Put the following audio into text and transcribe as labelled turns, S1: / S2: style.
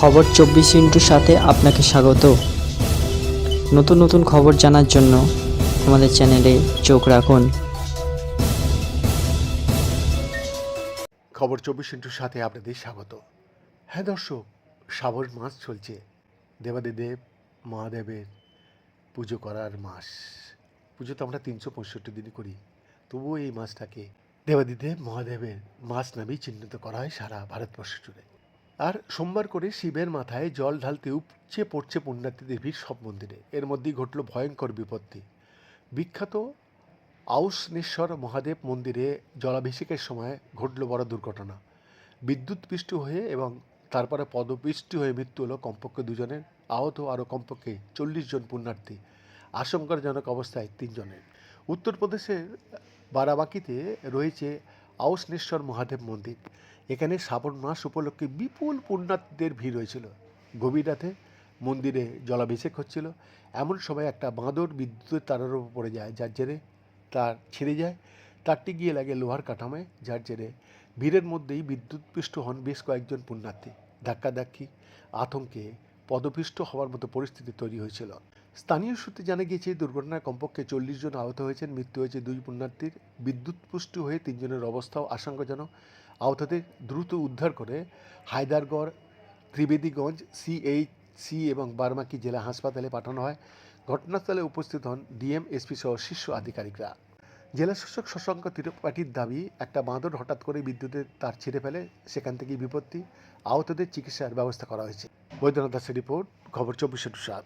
S1: খবর চব্বিশ ইন্টুর সাথে আপনাকে স্বাগত। নতুন নতুন খবর জানার জন্য আমাদের চ্যানেলে চোখ রাখুন।
S2: খবর চব্বিশ ইন্টুর সাথে আপনাদের স্বাগত। হ্যাঁ দর্শক, শ্রাবণ মাস চলছে। দেবাদিদেব মহাদেবের পুজো করার মাস। পুজো তো আমরা তিনশো পঁয়ষট্টি দিনই করি। তবুও এই মাসটাকে দেবাদিদেব মহাদেবের মাস নামেই চিহ্নিত করা হয় সারা ভারতবর্ষ জুড়ে। আর সোমবার করে শিবের মাথায় জল ঢালতে উপচে পড়ছে পুণ্যার্থীদের ভিড় সব মন্দিরে। এর মধ্যেই ঘটল ভয়ঙ্কর বিপত্তি। বিখ্যাত আউসনেশ্বর মহাদেব মন্দিরে জলাভিষেকের সময় ঘটল বড় দুর্ঘটনা। বিদ্যুৎপৃষ্ট হয়ে এবং তারপরে পদপৃষ্টি হয়ে মৃত্যু হলো কমপক্ষে দুজনের, আহত আরও কমপক্ষে চল্লিশ জন পুণ্যার্থী। আশঙ্কাজনক অবস্থায় তিনজনের। উত্তরপ্রদেশের বারাবাকিতে রয়েছে আউসনেশ্বর মহাদেব মন্দির। এখানে শ্রাবণ মাস উপলক্ষে বিপুল পুণ্যার্থীদের ভিড় হয়েছিল। গভীর রাতে মন্দিরে জলাভিষেক হচ্ছিল। এমন সময় একটা বাঁদর বিদ্যুতের তারের উপর পড়ে যায়, যার জেরে তার ছিঁড়ে যায়। তারটি গিয়ে লাগে লোহার কাঠামোয়, যার জেরে ভিড়ের মধ্যেই বিদ্যুৎপৃষ্ট হন বেশ কয়েকজন পুণ্যার্থী। ধাক্কাধাক্কি, আতঙ্কে পদপিষ্ট হওয়ার মতো পরিস্থিতি তৈরি হয়েছিল। স্থানীয় সূত্রে জানা গিয়েছে, দুর্ঘটনায় কমপক্ষে চল্লিশ জন আহত হয়েছেন, মৃত্যু হয়েছে দুই পুণ্যার্থীর। বিদ্যুৎ বিদ্যুৎপুষ্ট হয়ে তিনজনের অবস্থাও আশঙ্কাজনক। আহতদের দ্রুত উদ্ধার করে হায়দারগড়, ত্রিবেদীগঞ্জ সিএইচসি এবং বারমাকি জেলা হাসপাতালে পাঠানো হয়। ঘটনাস্থলে উপস্থিত হন ডিএম এসপি সহ শীর্ষ আধিকারিকরা। জেলা শাসক শশাঙ্ক ত্রিপাঠীর দাবি, একটা বাঁদর হঠাৎ করে বিদ্যুতের তার ছিঁড়ে ফেলে, সেখান থেকেই বিপত্তি। আহতদের চিকিৎসার ব্যবস্থা করা হয়েছে। বৈদ্যনাথ দাসের রিপোর্ট, খবর চব্বিশে সাত